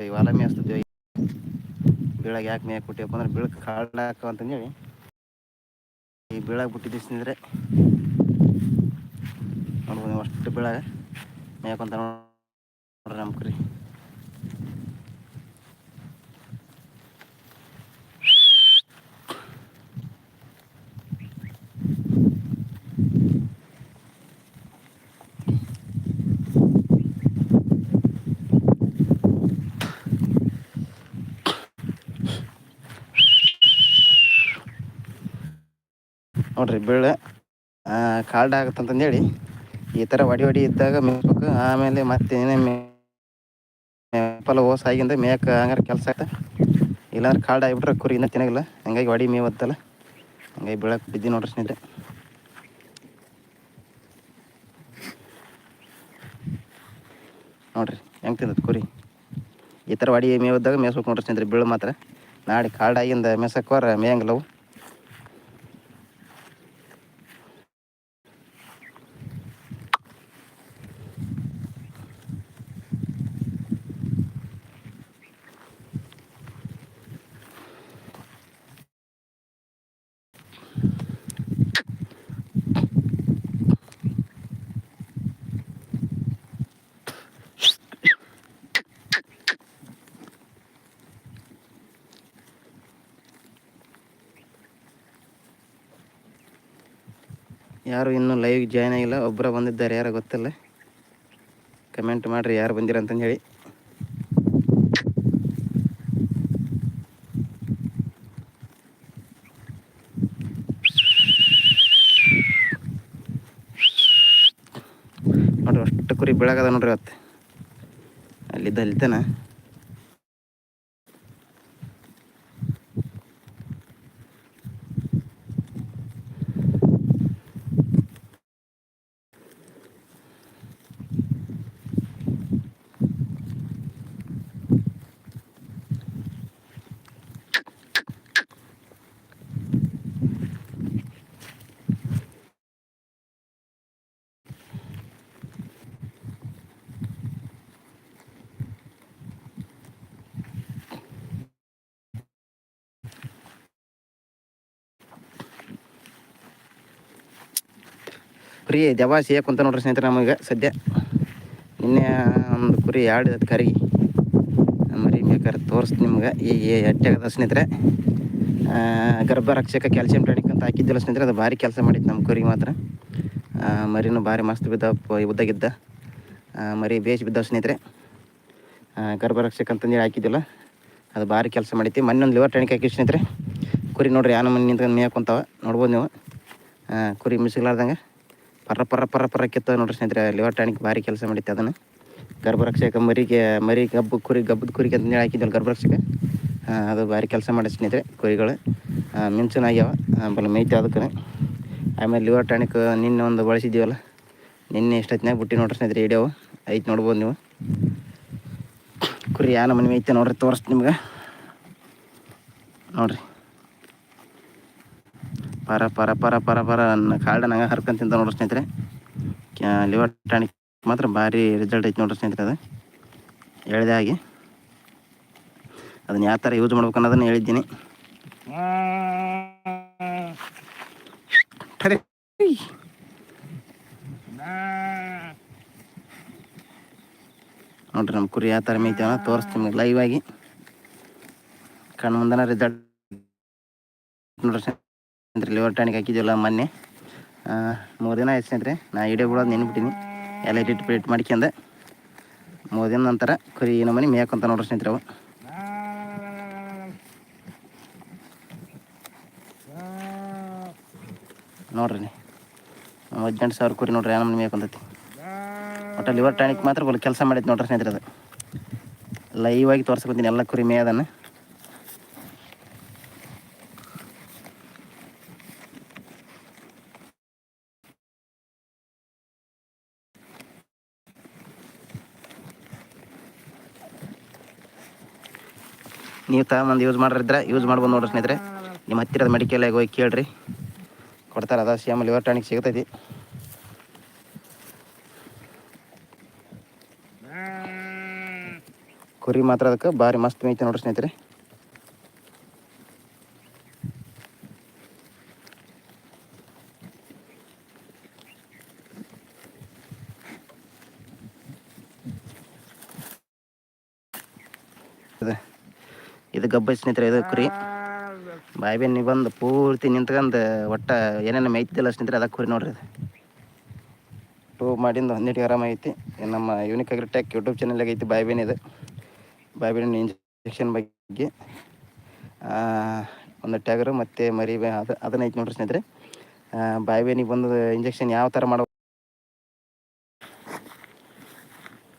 ಹೊಲ ಮೇಸ್ತವಿ ಬೀಳಾಗ ಯಾಕೆ ಮೇಯಕ್ಕೆ ಕೊಟ್ಟಿವಪ್ಪ ಅಂದ್ರೆ ಬೀಳಕ್ಕೆ ಕಾಳ ಹಾಕ ಅಂತಂದೇಳಿ. ಈ ಬೀಳಾಗ ಬಿಟ್ಟಿದ್ದಿಸಿದ್ರೆ ನೋಡ್ಬೋದು ನೀವು ಅಷ್ಟು ಬೀಳಾಗ ಮೇಯಕೊಂತ ನೋಡ್ರಿ ನಮ್ಮ ಕುರಿ. ನೋಡ್ರಿ ಬೀಳೆ ಕಾಲ್ಡ್ ಆಗುತ್ತಂತಂದೇಳಿ ಈ ಥರ ವಡಿ ಒಡಿ ಇದ್ದಾಗ ಮೇಯ್ಬೇಕು ಆಮೇಲೆ ಮತ್ತೆ ಏನೇ ಮೇ ಓಸ್ ಆಗಿಂದ ಮೇಯಕ್ಕೆ ಹಂಗಾರೆ ಕೆಲಸ ಆಗ್ತದೆ ಇಲ್ಲಾಂದ್ರೆ ಕಾಲ್ಡ್ ಆಗಿಬಿಟ್ರೆ ಕುರಿ ಇನ್ನೂ ತಿನ್ನಗಿಲ್ಲ. ಹಂಗಾಗಿ ಒಡಿ ಮೇವತ್ತಲ್ಲ ಹಂಗಾಗಿ ಬೀಳಕ್ಕೆ ಬಿದ್ದಿ ನೋಡ್ರಿ ಸ್ನೇಹಿತರೆ. ನೋಡ್ರಿ ಹೆಂಗೆ ತಿಂದದ ಕುರಿ. ಈ ಥರ ಒಡಿ ಮೇವದ್ದಾಗ ಮೇಯ್ಸ್ಬೇಕು ನೋಡ್ರಿ ಸ್ನೇಹಿತರೆ ಬೀಳು ಮಾತ್ರ. ನಾಳೆ ಕಾಲ್ಡ್ ಆಗಿಂದ ಮೇಸಕ್ಕೋರ ಮೇಯಂಗಿಲ್ಲವು ಯಾರು ಇನ್ನೂ ಲೈವ್ ಜಾಯ್ನ್ ಆಗಿಲ್ಲ ಒಬ್ಬರ ಬಂದಿದ್ದಾರೆ, ಯಾರು ಗೊತ್ತಿಲ್ಲ. ಕಮೆಂಟ್ ಮಾಡಿರಿ ಯಾರು ಬಂದಿರ ಅಂತಂದು ಹೇಳಿ. ನೋಡ್ರಿ ಅಷ್ಟು ಕುರಿ ಬೆಳಗದ ನೋಡ್ರಿ ಇವತ್ತು. ಅಲ್ಲಿದ್ದ ಅಲ್ಲಿತನ. ಕುರಿ ದೆವ್ವ ಸೇ ಕುಂತ ನೋಡ್ರಿ ಸ್ನೇಹಿತರೆ ನಮಗೆ ಸದ್ಯ. ನಿನ್ನೆ ಒಂದು ಕುರಿ ಎರಡು ಕರಿ. ಮರಿ ಬೇಕಾದ್ರೆ ತೋರಿಸ್ತೀನಿ ನಿಮ್ಗೆ. ಈಗ ಎಟ್ಟಾಗದ ಸ್ನೇಹಿತರೆ. ಗರ್ಭ ರಕ್ಷಕ ಕ್ಯಾಲ್ಸಿಯಂ ಟಾನಿಕ್ ಅಂತ ಹಾಕಿದ್ದಿಲ್ಲ ಸ್ನೇಹಿತರೆ. ಅದು ಭಾರಿ ಕೆಲಸ ಮಾಡಿತ್ತು ನಮ್ಮ ಕುರಿ ಮಾತ್ರ. ಮರಿನೂ ಭಾರಿ ಮಸ್ತ್ ಬಿದ್ದ ಉದ್ದಾಗಿದ್ದ ಮರಿ ಬೇಸ್ ಬಿದ್ದ ಸ್ನೇಹಿತರೆ. ರಕ್ಷಕ ಅಂತಂದೇಳಿ ಹಾಕಿದ್ದಿಲ್ಲ. ಅದು ಭಾರಿ ಕೆಲಸ ಮಾಡಿತ್ತು. ಮೊನ್ನೆ ಒಂದು ಲಿವರ್ ಟಾನಿಕ್ ಹಾಕಿ ಸ್ನೇಹಿತರೆ. ಕುರಿ ನೋಡ್ರಿ ಯಾನ ಮನೆ ನಿಂತ್ಕೊಂಡು ಕುಂತಾವ. ನೋಡ್ಬೋದು ನೀವು. ಕುರಿ ಮಿಸಿಲಾರ್ದಂಗೆ ಪರ್ರ ಪರ ಪರ ಪರ ಕಿತ್ತ ನೋಡ್ರಿ ಸ್ನೇಹಿತರೆ, ಲಿವರ್ ಟಾನಿಕ್ ಭಾರಿ ಕೆಲಸ ಮಾಡಿತ್ತು ಅದನ್ನು. ಗರ್ಭರಕ್ಷಕ ಮರಿಗೆ, ಮರಿ ಗಬ್ಬು, ಕುರಿ, ಗಬ್ಬದ ಕುರಿಗೆ ಅಂತ ಹೇಳಿ ಹಾಕಿದ್ವಲ್ಲ ಗರ್ಭರಕ್ಷಕ. ಅದು ಭಾರಿ ಕೆಲಸ ಮಾಡಿ ಸ್ನೇಹಿತರೆ, ಕುರಿಗಳು. ಮಿಂಚನಾಗ್ಯಾವ ಬಲ ಮೇಯ್ತು ಅದಕ್ಕೆ ಆಮೇಲೆ ಲಿವರ್ ಟಾನಿಕ್ ನಿನ್ನೆ ಒಂದು ಬಳಸಿದ್ದೀವಲ್ಲ, ನಿನ್ನೆ ಎಷ್ಟೊತ್ತಿನಾಗ ಬುಟ್ಟಿ ನೋಡ್ರಿ ಸ್ನೇಹಿತರೆ ಹಿಡಿಯವು ಐತೆ ನೋಡ್ಬೋದು ನೀವು. ಕುರಿ ಯಾವ ಮನೆ ಐತೆ ನೋಡ್ರಿ ತೋರಿಸ್ತೀನಿ ನಿಮ್ಗೆ. ನೋಡ್ರಿ. ಪರ ಪರ ಪರ ಪರ ಪರ ಕಾಲ್ಡ ನಂಗೆ ಹರ್ಕೊಂತಿಂತ ನೋಡ್ರಿ ಸ್ನೇಹಿತರೆ. ಲಿವರ್ ಟಾನಿಕ್ ಮಾತ್ರ ಭಾರಿ ರಿಸಲ್ಟ್ ಐತೆ ನೋಡ್ರಿ ಸ್ನೇಹಿತರೆ ಅದು. ಹೇಳಿದೆ ಹಾಗೆ. ಅದನ್ನ ಯಾವ ಥರ ಯೂಸ್ ಮಾಡ್ಬೇಕು ಅನ್ನೋದನ್ನ ಹೇಳಿದ್ದೀನಿ. ನೋಡ್ರಿ ನಮ್ಮ ಕುರಿ ಯಾವ ಥರ ಮೇಯ್ತೀವನ ತೋರಿಸ್ತೀನಿ ಲೈವ್ ಆಗಿ. ಕಣ್ಣು ಮುಂದನ ರಿಸಲ್ಟ್ ನೋಡ್ರಿ ಸ್ನೇಹಿತರೆ ಲಿವರ್ ಟಾನಿಕ್ ಹಾಕಿದ್ವಲ್ಲ ಮೊನ್ನೆ. ಮೂರು ದಿನ ಆಯ್ತು ಸ್ನೇಹಿತರೆ, ನಾ ಇಡೀ ಬಿಡೋದು ನೆನ್ಬಿಟ್ಟಿನಿ ಎಲ್ಲ ಇಟ್ಟು ಪ್ಲೇಟ್ ಮಾಡ್ಕೊಂಡೆ ಮೂರು ದಿನ ನಂತರ ಕುರಿ ನಮ್ಮ ಮನೆ ಮೇಯಕ್ಕಂತ ನೋಡ್ರಿ ಸ್ನೇಹಿತರೆ ಅವು. ನೋಡ್ರಿ ಹದಿನೆಂಟು ಸಾವಿರ ಕುರಿ ನೋಡ್ರಿ ನಮ್ಮ ಮನೆ ಮೇಯಕ್ಕಂತೈತಿ ಒಟ್ಟು ಲಿವರ್ ಟಾನಿಕ್ ಮಾತ್ರ ಕೆಲಸ ಮಾಡೈತೆ ನೋಡ್ರಿ ಸ್ನೇಹಿತರೆ ಅದು. ಲೈವ್ ಆಗಿ ತೋರ್ಸ್ಕೊತೀನಿ ಎಲ್ಲ ಕುರಿ ಮೇಯದನ್ನು ನೀವು ತಗೊಂಬಂದು ಯೂಸ್ ಮಾಡಿದ್ರೆ ಯೂಸ್ ಮಾಡ್ಬೋದು ನೋಡ್ರಿ ಸ್ನೇಹಿತರೆ. ನಿಮ್ಮ ಹತ್ತಿರದ ಮೆಡಿಕಲಾಗಿ ಹೋಗಿ ಕೇಳ್ರಿ. ಕೊಡ್ತಾರೆ ಅದ ಸಿ ಎಂ ಲಿವರ್ ಟಾನಿಕ್ ಸಿಗ್ತೈತಿ. ಕುರಿ ಮಾತ್ರ ಅದಕ್ಕೆ, ಭಾರಿ ಮಸ್ತ್ ಮೇಯ್ತಿ ನೋಡ್ರಿ ಸ್ನೇಹಿತರೆ. ಇದು ಗಬ್ಬ ಸ್ನೇಹಿತರೆ, ಇದು ಕುರಿ. ಬಾಯಿ ಬೆನ್ನಿ ಬಂದು ಪೂರ್ತಿ ನಿಂತ್ಕೊಂಡು ಒಟ್ಟ ಏನೇನು ಮೇಯ್ತಿಲ್ಲ ಸ್ನೇಹಿತರೆ, ಅದಕ್ಕೆ ಕುರಿ ನೋಡ್ರಿ ಇದು. ಟೂ ಮಾಡಿಂದು ಹನ್ನೆಟ್ಟಿಗೆ ಆರಾಮ ಐತಿ. ನಮ್ಮ ಯೂನಿಕ್ ಅಗ್ರಿಟೆಕ್ ಯೂಟ್ಯೂಬ್ ಚಾನಲ್ಗೆ ಐತಿ ಬಾಯಿ ಇದು. ಬಾಯಿ ಬೆನ್ನಿನ ಇಂಜೆಕ್ಷನ್ ಬಗ್ಗೆ ಒಂದು ಟ್ಯಾಗರು ಮತ್ತು ಮರಿ ಅದು ಅದನ್ನ ಐತಿ ನೋಡ್ರಿ ಸ್ನೇಹಿತರೆ. ಬಾಯಿ ಬೇನಿಗೆ ಬಂದು ಇಂಜೆಕ್ಷನ್ ಯಾವ ಥರ ಮಾಡೋ